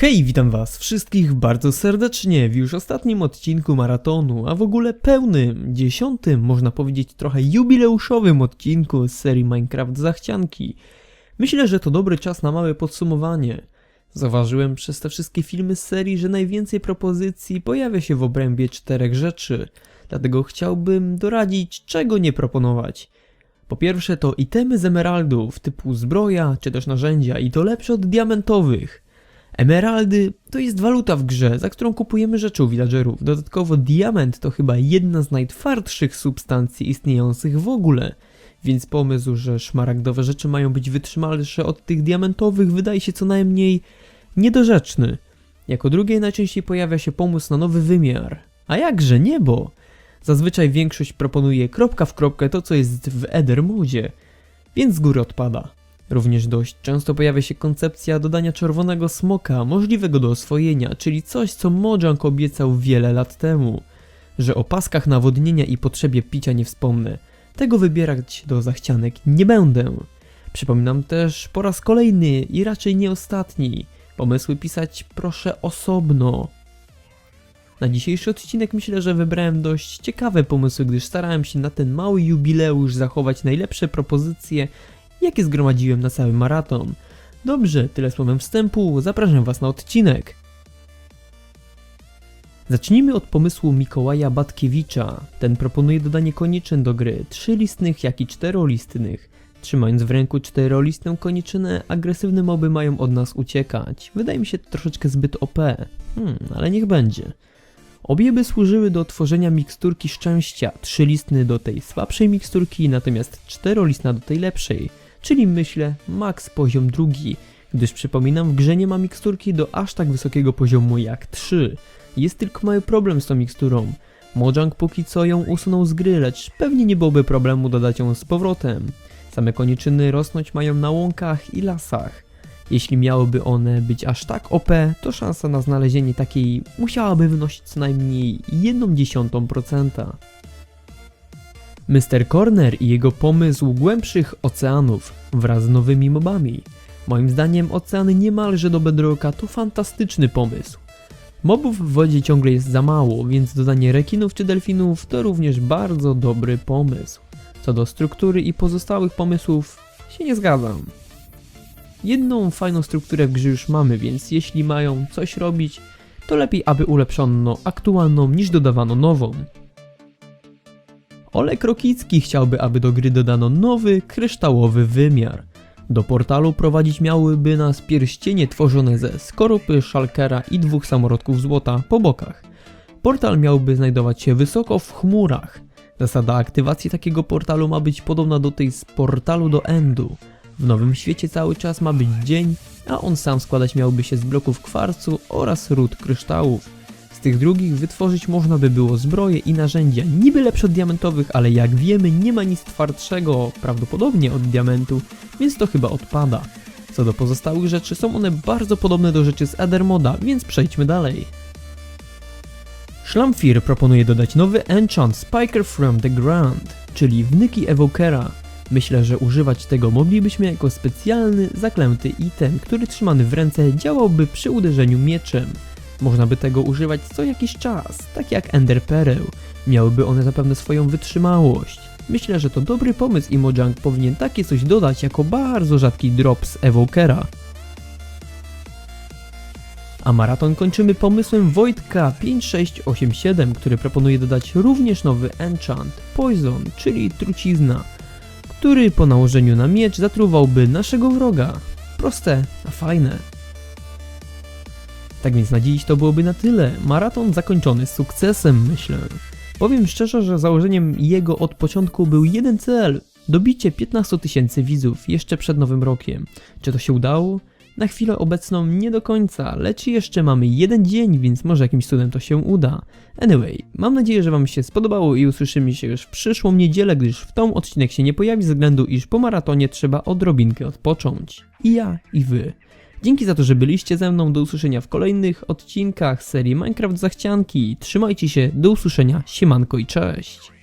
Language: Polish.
Hej, witam was wszystkich bardzo serdecznie w już ostatnim odcinku maratonu, a w ogóle pełnym, dziesiątym, można powiedzieć trochę jubileuszowym odcinku z serii Minecraft Zachcianki. Myślę, że to dobry czas na małe podsumowanie. Zauważyłem przez te wszystkie filmy z serii, że najwięcej propozycji pojawia się w obrębie czterech rzeczy, dlatego chciałbym doradzić, czego nie proponować. Po pierwsze to itemy z emeraldów typu zbroja czy też narzędzia i to lepsze od diamentowych. Emeraldy to jest waluta w grze, za którą kupujemy rzeczy u villagerów. Dodatkowo diament to chyba jedna z najtwardszych substancji istniejących w ogóle. Więc pomysł, że szmaragdowe rzeczy mają być wytrzymalsze od tych diamentowych wydaje się co najmniej niedorzeczny. Jako drugie najczęściej pojawia się pomysł na nowy wymiar. A jakże niebo? Zazwyczaj większość proponuje kropka w kropkę to co jest w Ether modzie, więc z góry odpada. Również dość często pojawia się koncepcja dodania czerwonego smoka, możliwego do oswojenia, czyli coś, co Mojang obiecał wiele lat temu. Że o paskach nawodnienia i potrzebie picia nie wspomnę. Tego wybierać do zachcianek nie będę. Przypominam też po raz kolejny i raczej nie ostatni. Pomysły pisać proszę osobno. Na dzisiejszy odcinek myślę, że wybrałem dość ciekawe pomysły, gdyż starałem się na ten mały jubileusz zachować najlepsze propozycje jakie zgromadziłem na cały maraton. Dobrze, tyle słowem wstępu, zapraszam Was na odcinek. Zacznijmy od pomysłu Mikołaja Batkiewicza. Ten proponuje dodanie koniczyn do gry, trzylistnych jak i czterolistnych. Trzymając w ręku czterolistną koniczynę, agresywne moby mają od nas uciekać. Wydaje mi się troszeczkę zbyt OP. Hmm, ale niech będzie. Obie by służyły do tworzenia miksturki szczęścia, trzylistny do tej słabszej miksturki, natomiast czterolistna do tej lepszej, czyli myślę max poziom drugi, gdyż przypominam w grze nie ma miksturki do aż tak wysokiego poziomu jak 3. Jest tylko mały problem z tą miksturą. Mojang póki co ją usunął z gry, lecz pewnie nie byłoby problemu dodać ją z powrotem. Same koniczyny rosnąć mają na łąkach i lasach. Jeśli miałyby one być aż tak OP, to szansa na znalezienie takiej musiałaby wynosić co najmniej 1,1%. Mr. Corner i jego pomysł głębszych oceanów wraz z nowymi mobami. Moim zdaniem oceany niemalże do bedrocka to fantastyczny pomysł. Mobów w wodzie ciągle jest za mało, więc dodanie rekinów czy delfinów to również bardzo dobry pomysł. Co do struktury i pozostałych pomysłów się nie zgadzam. Jedną fajną strukturę w grze już mamy, więc jeśli mają coś robić, to lepiej aby ulepszono aktualną niż dodawano nową. Olek Rokicki chciałby, aby do gry dodano nowy, kryształowy wymiar. Do portalu prowadzić miałyby nas pierścienie tworzone ze skorupy, szalkera i dwóch samorodków złota po bokach. Portal miałby znajdować się wysoko w chmurach. Zasada aktywacji takiego portalu ma być podobna do tej z portalu do Endu. W nowym świecie cały czas ma być dzień, a on sam składać miałby się z bloków kwarcu oraz ród kryształów. Z tych drugich wytworzyć można by było zbroje i narzędzia, niby lepsze od diamentowych, ale jak wiemy nie ma nic twardszego prawdopodobnie od diamentu, więc to chyba odpada. Co do pozostałych rzeczy, są one bardzo podobne do rzeczy z Edermoda, więc przejdźmy dalej. Schlamfir proponuje dodać nowy enchant Spiker from the Ground, czyli wnyki Evokera. Myślę, że używać tego moglibyśmy jako specjalny, zaklęty item, który trzymany w ręce działałby przy uderzeniu mieczem. Można by tego używać co jakiś czas, tak jak Ender Pearl. Miałyby one zapewne swoją wytrzymałość. Myślę, że to dobry pomysł i Mojang powinien takie coś dodać jako bardzo rzadki drop z Evokera. A maraton kończymy pomysłem Wojtka 5687, który proponuje dodać również nowy enchant, Poison, czyli trucizna, który po nałożeniu na miecz zatruwałby naszego wroga. Proste, a fajne. Tak więc na dziś to byłoby na tyle. Maraton zakończony z sukcesem, myślę. Powiem szczerze, że założeniem jego od początku był jeden cel. Dobicie 15 tysięcy widzów jeszcze przed nowym rokiem. Czy to się udało? Na chwilę obecną nie do końca, lecz jeszcze mamy jeden dzień, więc może jakimś cudem to się uda. Anyway, mam nadzieję, że Wam się spodobało i usłyszymy się już w przyszłą niedzielę, gdyż w tą odcinek się nie pojawi ze względu, iż po maratonie trzeba odrobinkę odpocząć. I ja, i Wy. Dzięki za to, że byliście ze mną. Do usłyszenia w kolejnych odcinkach serii Minecraft Zachcianki. Trzymajcie się, do usłyszenia, siemanko i cześć.